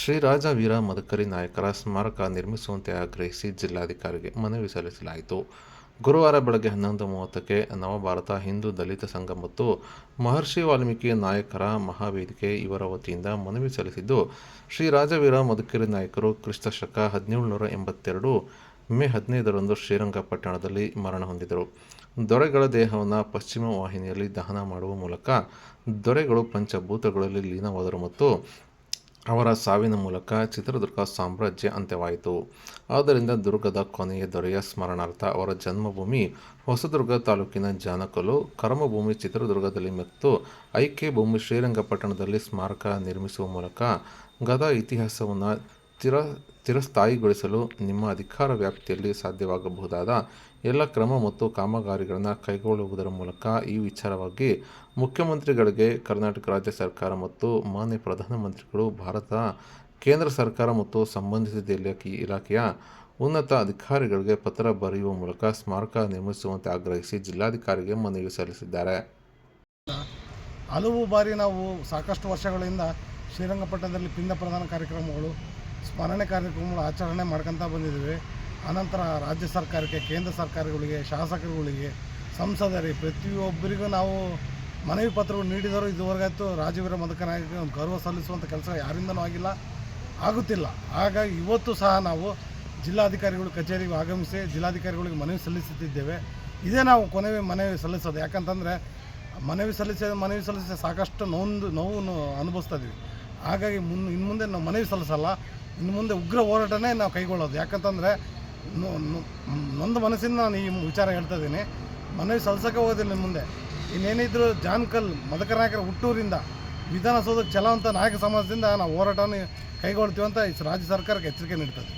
ಶ್ರೀರಾಜ ವೀರ ಮದಕರಿ ನಾಯಕರ ಸ್ಮಾರಕ ನಿರ್ಮಿಸುವಂತೆ ಆಗ್ರಹಿಸಿ ಜಿಲ್ಲಾಧಿಕಾರಿಗೆ ಮನವಿ ಸಲ್ಲಿಸಲಾಯಿತು. ಗುರುವಾರ ಬೆಳಗ್ಗೆ ಹನ್ನೊಂದು ಮೂವತ್ತಕ್ಕೆ ನವಭಾರತ ಹಿಂದೂ ದಲಿತ ಸಂಘ ಮತ್ತು ಮಹರ್ಷಿ ವಾಲ್ಮೀಕಿ ನಾಯಕರ ಮಹಾವೇದಿಕೆ ಇವರ ವತಿಯಿಂದ ಮನವಿ ಸಲ್ಲಿಸಿದ್ದು ಶ್ರೀ ರಾಜವೀರ ಮದಕರಿ ನಾಯಕರು ಕ್ರಿಸ್ತ ಶಕ ಹದಿನೇಳುನೂರ ಎಂಬತ್ತೆರಡು ಮೇ ಹದಿನೈದರಂದು ಶ್ರೀರಂಗಪಟ್ಟಣದಲ್ಲಿ ಮರಣ ಹೊಂದಿದರು. ದೊರೆಗಳ ದೇಹವನ್ನು ಪಶ್ಚಿಮ ವಾಹಿನಿಯಲ್ಲಿ ದಹನ ಮಾಡುವ ಮೂಲಕ ದೊರೆಗಳು ಪಂಚಭೂತಗಳಲ್ಲಿ ಲೀನವಾದರು ಮತ್ತು ಅವರ ಸಾವಿನ ಮೂಲಕ ಚಿತ್ರದುರ್ಗ ಸಾಮ್ರಾಜ್ಯ ಅಂತ್ಯವಾಯಿತು. ಆದ್ದರಿಂದ ದುರ್ಗದ ಕೊನೆಯ ದೊರೆಯ ಸ್ಮರಣಾರ್ಥ ಅವರ ಜನ್ಮಭೂಮಿ ಹೊಸದುರ್ಗ ತಾಲೂಕಿನ ಜಾನಕಲು ಕರ್ಮಭೂಮಿ ಚಿತ್ರದುರ್ಗದಲ್ಲಿ ಮತ್ತು. ಐಕ್ಯ ಭೂಮಿ ಶ್ರೀರಂಗಪಟ್ಟಣದಲ್ಲಿ ಸ್ಮಾರಕ ನಿರ್ಮಿಸುವ ಮೂಲಕ ಗದಾ ಇತಿಹಾಸವನ್ನು ಚಿರ ಚಿರಸ್ಥಾಯಿಗೊಳಿಸಲು ನಿಮ್ಮ ಅಧಿಕಾರ ವ್ಯಾಪ್ತಿಯಲ್ಲಿ ಸಾಧ್ಯವಾಗಬಹುದಾದ ಎಲ್ಲ ಕ್ರಮ ಮತ್ತು ಕಾಮಗಾರಿಗಳನ್ನು ಕೈಗೊಳ್ಳುವುದರ ಮೂಲಕ ಈ ವಿಚಾರವಾಗಿ ಮುಖ್ಯಮಂತ್ರಿಗಳಿಗೆ ಕರ್ನಾಟಕ ರಾಜ್ಯ ಸರ್ಕಾರ ಮತ್ತು ಮಾನ್ಯ ಪ್ರಧಾನಮಂತ್ರಿಗಳು, ಭಾರತ, ಕೇಂದ್ರ ಸರ್ಕಾರ ಮತ್ತು ಸಂಬಂಧಿಸಿದ ಇಲಾಖೆ ಇಲಾಖೆಯ ಉನ್ನತ ಅಧಿಕಾರಿಗಳಿಗೆ ಪತ್ರ ಬರೆಯುವ ಮೂಲಕ ಸ್ಮಾರಕ ನಿರ್ಮಿಸುವಂತೆ ಆಗ್ರಹಿಸಿ ಜಿಲ್ಲಾಧಿಕಾರಿಗೆ ಮನವಿ ಸಲ್ಲಿಸಿದ್ದಾರೆ. ಹಲವು ಬಾರಿ ನಾವು ಸಾಕಷ್ಟು ವರ್ಷಗಳಿಂದ ಶ್ರೀರಂಗಪಟ್ಟಣದಲ್ಲಿ ಪಿಂಡ ಪ್ರಧಾನ ಕಾರ್ಯಕ್ರಮಗಳು ಸ್ಮರಣೆ ಕಾರ್ಯಕ್ರಮಗಳು ಆಚರಣೆ ಮಾಡ್ಕೊತಾ ಬಂದಿದ್ದೀವಿ. ಅನಂತರ ರಾಜ್ಯ ಸರ್ಕಾರಕ್ಕೆ, ಕೇಂದ್ರ ಸರ್ಕಾರಗಳಿಗೆ, ಶಾಸಕರುಗಳಿಗೆ, ಸಂಸದರಿಗೆ, ಪ್ರತಿಯೊಬ್ಬರಿಗೂ ನಾವು ಮನವಿ ಪತ್ರಗಳು ನೀಡಿದರೂ ಇದುವರೆಗಾಯ್ತು ರಾಜವೀರ ಮದಕನಾಗಿ ಒಂದು ಗೌರವ ಸಲ್ಲಿಸುವಂಥ ಕೆಲಸ ಯಾರಿಂದನೂ ಆಗಿಲ್ಲ, ಆಗುತ್ತಿಲ್ಲ. ಹಾಗಾಗಿ ಇವತ್ತು ಸಹ ನಾವು ಜಿಲ್ಲಾಧಿಕಾರಿಗಳು, ಕಚೇರಿಗೆ ಆಗಮಿಸಿ ಜಿಲ್ಲಾಧಿಕಾರಿಗಳಿಗೆ ಮನವಿ ಸಲ್ಲಿಸುತ್ತಿದ್ದೇವೆ. ಇದೇ ನಾವು ಕೊನೆಯ ಮನವಿ ಸಲ್ಲಿಸೋದು. ಯಾಕಂತಂದರೆ ಮನವಿ ಸಲ್ಲಿಸಿದ ಮನವಿ ಸಲ್ಲಿಸಿದ ಸಾಕಷ್ಟು ನೋಂದು ನೋವು ಅನುಭವಿಸ್ತಾ ಇದ್ದೀವಿ. ಹಾಗಾಗಿ ಮುನ್, ಇನ್ನು ಮುಂದೆ ನಾವು ಮನವಿ ಸಲ್ಲಿಸಲ್ಲ. ಇನ್ನು ಮುಂದೆ ಉಗ್ರ ಹೋರಾಟನೇ ನಾವು ಕೈಗೊಳ್ಳೋದು. ಯಾಕಂತಂದರೆ ನೊಂದು ಮನಸ್ಸಿಂದ ನಾನು ಈ ವಿಚಾರ ಹೇಳ್ತಾ ಇದ್ದೀನಿ. ಮನವಿ ಸಲ್ಸೋಕೆ ಹೋಗೋದಿಲ್ಲ ಮುಂದೆ. ಇನ್ನೇನಿದ್ರು ಜಾನ್ಕಲ್ ಮದಕ ನಾಯಕರ ಹುಟ್ಟೂರಿಂದ, ವಿಧಾನಸೌಧಕ್ಕೆ ಚಲೋ ನಾಯಕ ಸಮಾಜದಿಂದ ನಾವು ಹೋರಾಟನೇ ಕೈಗೊಳ್ತೀವಿ ಅಂತ ರಾಜ್ಯ ಸರ್ಕಾರಕ್ಕೆ ಎಚ್ಚರಿಕೆ ನೀಡ್ತದೆ